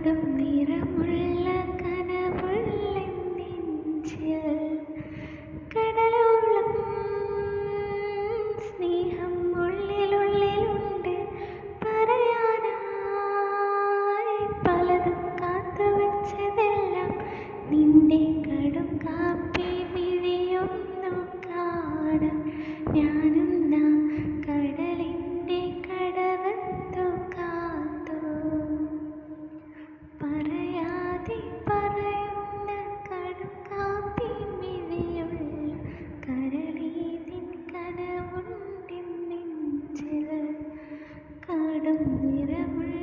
കടും നിറമുള്ള കനവുള്ള കടലോളം സ്നേഹം ഉള്ളിലുള്ളിലുണ്ട്. പറയാനായി പലതും കാത്തു വെച്ചതെല്ലാം നിന്റെ കടും കാപ്പി நிறம் நிறமிழ்